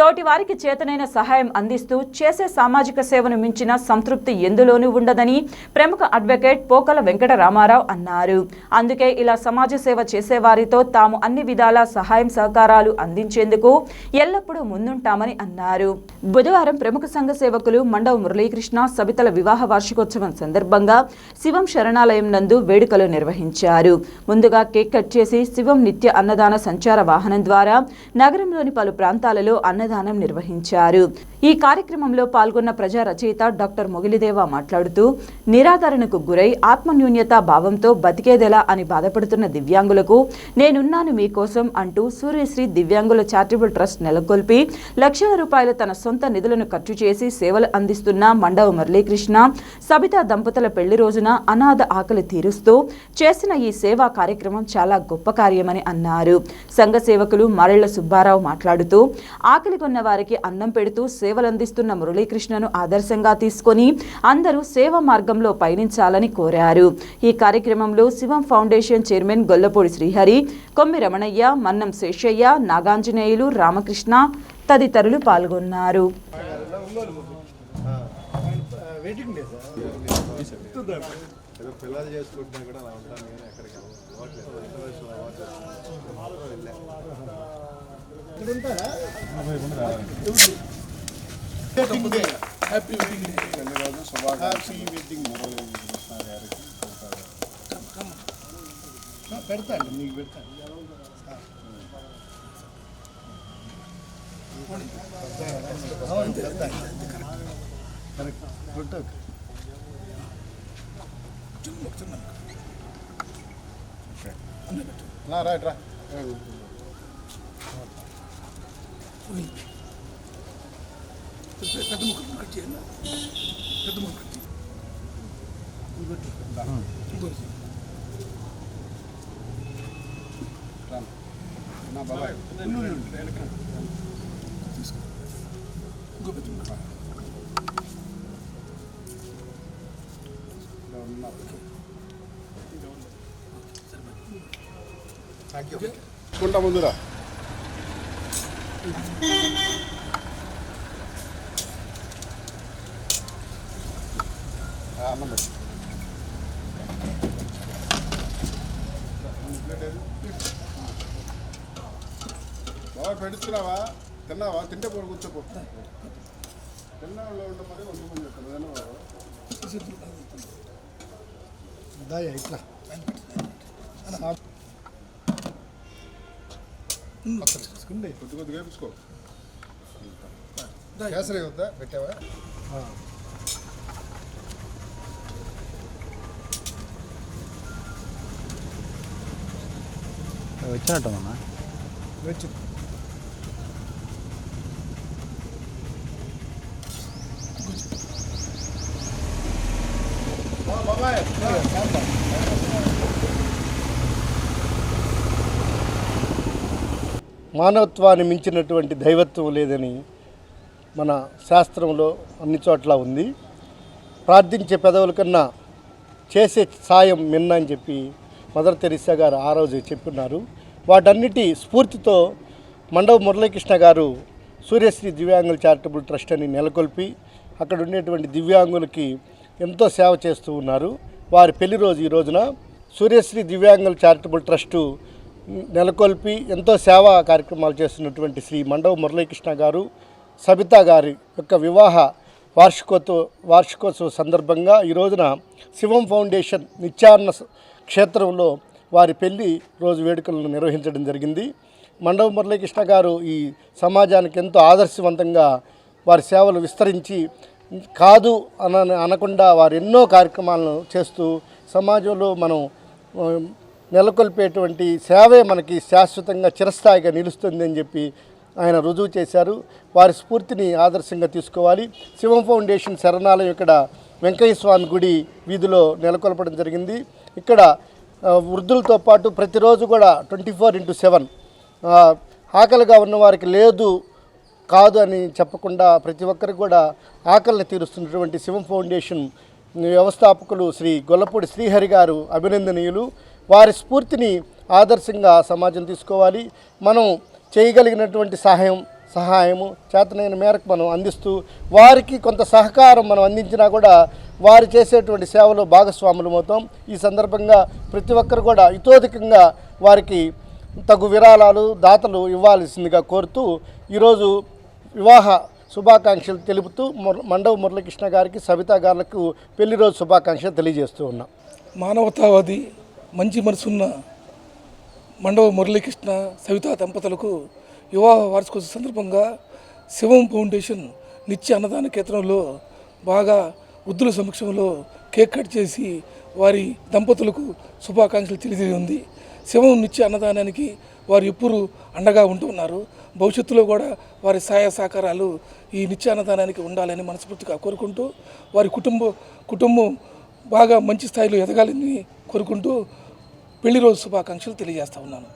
తోటి వారికి చేతనైన సహాయం అందిస్తూ చేసే సామాజిక సేవను మించిన సంతృప్తి ఎందులోనూ ఉండదని ప్రముఖ అడ్వకేట్ పోకల వెంకట రామారావు అన్నారు. అందుకే ఇలా సమాజ సేవ చేసేవారితో తాము అన్ని విధాల సహాయం సహకారాలు అందించేందుకు ఎల్లప్పుడూ ముందుంటామని అన్నారు. బుధవారం ప్రముఖ సంఘ సేవకులు మండవ మురళీకృష్ణ సబితల వివాహ వార్షికోత్సవం సందర్భంగా శివం శరణాలయం నందు వేడుకలు నిర్వహించారు. ముందుగా కేక్ కట్ చేసి శివం నిత్య అన్నదాన సంచార వాహనం ద్వారా నగరంలోని పలు ప్రాంతాలలో అన్నదానం నిర్వహించారు. ఈ కార్యక్రమంలో పాల్గొన్న ప్రజా రచయిత డాక్టర్ మొగిలిదేవ మాట్లాడుతూ నిరాదరణకు గురై ఆత్మన్యూన్యత భావంతో బతికేదెలా అని బాధపడుతున్న దివ్యాంగులకు నేనున్నాను మీకోసం అంటూ సూర్యశ్రీ దివ్యాంగుల చారిటబుల్ ట్రస్ట్ నెలకొల్పి లక్షల రూపాయల తన సొంత నిధులను ఖర్చు చేసి సేవలు అందిస్తున్న మండవ మురళీకృష్ణ సబితా దంపతుల పెళ్ళి రోజున అనాథ ఆకలి తీరుస్తూ చేసిన ఈ సేవా కార్యక్రమం చాలా గొప్ప కార్యమని అన్నారు. సంఘ సేవకులు మరళ్ళ సుబ్బారావు మాట్లాడుతూ ఆకలి కొన్న వారికి అన్నం పెడుతూ సేవలందిస్తున్న మురళీకృష్ణను ఆదర్శంగా తీసుకొని అందరూ సేవ మార్గంలో పయనించాలని కోరారు. ఈ కార్యక్రమంలో శివం ఫౌండేషన్ చైర్మన్ గొల్లపూడి శ్రీహరి కొమ్మి రమణయ్య మన్నం శేషయ్య నాగాంజనేయులు రామకృష్ణ తదితరులు పాల్గొన్నారు. ఏదో పిల్లలు చేసుకుంటున్నా కూడా అలా ఉంటాను నేను ఎక్కడికి ఇంటర్నేషనల్ అవార్డు వెళ్ళా. ఇక్కడ ఉంటారా హ్యాపీ వెడ్డింగ్ డే ధన్యవాదాలు శుభాకాంక్షలు హ్యాపీ వెడ్డింగ్ మురళీకృష్ణ గారికి పెడతాండి మీకు పెడతాను అవును పెడతాండి కరెక్ట్ గుడ్ నా రైట్ రా పెద్ద ముక్కలు కట్ చేయండి పెద్ద ముక్కలు కట్ నా బాబాయ్ ఇంకో పెద్ద ముక్క ఇలా ఉన్నా. థ్యాంక్ యూ తీసుకుంటా ముందురా పెడుతున్నావా తిన్నావా? తింటే పోడు కూర్చోపో తిన్నాళ్ళు ఉండమని వండుకొని చెప్తాను దాయా ఇట్లా. కొద్ది కొద్దిగా వేపించుకో. కేసరి వద్దా? పెట్టావా? వచ్చినట్టుందమ్మా వచ్చి మానవత్వాన్ని మించినటువంటి దైవత్వం లేదని మన శాస్త్రంలో అన్ని చోట్ల ఉంది. ప్రార్థించే పెదవుల కన్నా చేసే సాయం మిన్న అని చెప్పి మదర్ తెరిసా గారు ఆ రోజు చెప్పున్నారు వాటన్నిటి స్ఫూర్తితో మండవ మురళీకృష్ణ గారు సూర్యశ్రీ దివ్యాంగుల చారిటబుల్ ట్రస్ట్ అని నెలకొల్పి అక్కడ ఉండేటువంటి దివ్యాంగులకి ఎంతో సేవ చేస్తూ ఉన్నారు. వారి పెళ్ళి రోజు ఈ రోజున సూర్యశ్రీ దివ్యాంగుల చారిటబుల్ ట్రస్టు నెలకొల్పి ఎంతో సేవా కార్యక్రమాలు చేస్తున్నటువంటి శ్రీ మండవ మురళీకృష్ణ గారు సబితా గారి యొక్క వివాహ వార్షికోత్సవ వార్షికోత్సవ సందర్భంగా ఈ రోజున శివం ఫౌండేషన్ నిత్యాన్న క్షేత్రంలో వారి పెళ్ళి రోజు వేడుకలను నిర్వహించడం జరిగింది. మండవ మురళీకృష్ణ గారు ఈ సమాజానికి ఎంతో ఆదర్శవంతంగా వారి సేవలు విస్తరించి కాదు అన అనకుండా వారు ఎన్నో కార్యక్రమాలను చేస్తూ సమాజంలో మనం నెలకొల్పేటువంటి సేవే మనకి శాశ్వతంగా చిరస్థాయిగా నిలుస్తుంది అని చెప్పి ఆయన రుజువు చేశారు. వారి స్ఫూర్తిని ఆదర్శంగా తీసుకోవాలి. శివం ఫౌండేషన్ శరణాలయం ఇక్కడ వెంకయ్య స్వామి గుడి వీధిలో నెలకొల్పడం జరిగింది. ఇక్కడ వృద్ధులతో పాటు ప్రతిరోజు కూడా ట్వంటీ ఫోర్ ఇంటూ సెవెన్ ఆకలిగా ఉన్న వారికి లేదు కాదు అని చెప్పకుండా ప్రతి ఒక్కరికి కూడా ఆకలిని తీరుస్తున్నటువంటి శివం ఫౌండేషన్ వ్యవస్థాపకులు శ్రీ గొల్లపూడి శ్రీహరి గారు అభినందనీయులు. వారి స్ఫూర్తిని ఆదర్శంగా సమాజం తీసుకోవాలి. మనం చేయగలిగినటువంటి సహాయం సహాయము చేతనైన మేరకు మనం అందిస్తూ వారికి కొంత సహకారం మనం అందించినా కూడా వారు చేసేటువంటి సేవలో భాగస్వాములు అవుతాం. ఈ సందర్భంగా ప్రతి ఒక్కరు కూడా ఇతోధికంగా వారికి తగు విరాళాలు దాతలు ఇవ్వాల్సిందిగా కోరుతూ ఈరోజు వివాహ శుభాకాంక్షలు తెలుపుతూ ముర- మండవ మురళీకృష్ణ గారికి సవితా గారులకు పెళ్ళి రోజు శుభాకాంక్షలు తెలియజేస్తూ ఉన్నాం. మానవతావాది మంచి మనసున్న మండవ మురళీకృష్ణ సవితా దంపతులకు వివాహ వార్షికోత్సవ సందర్భంగా శివం ఫౌండేషన్ నిత్య అన్నదాన కేంద్రంలో బాగా వృద్ధుల సమక్షంలో కేక్ కట్ చేసి వారి దంపతులకు శుభాకాంక్షలు తెలియజేయండి శివం నిత్య అన్నదానానికి వారు ఎప్పుడు అండగా ఉంటున్నారు భవిష్యత్తులో కూడా వారి సహాయ సహకారాలు ఈ నిత్య అన్నదానానికి ఉండాలని మనస్ఫూర్తిగా కోరుకుంటూ వారి కుటుంబ కుటుంబం బాగా మంచి స్థాయిలో ఎదగాలని కోరుకుంటూ పెళ్ళి రోజు శుభాకాంక్షలు తెలియజేస్తా ఉన్నాను.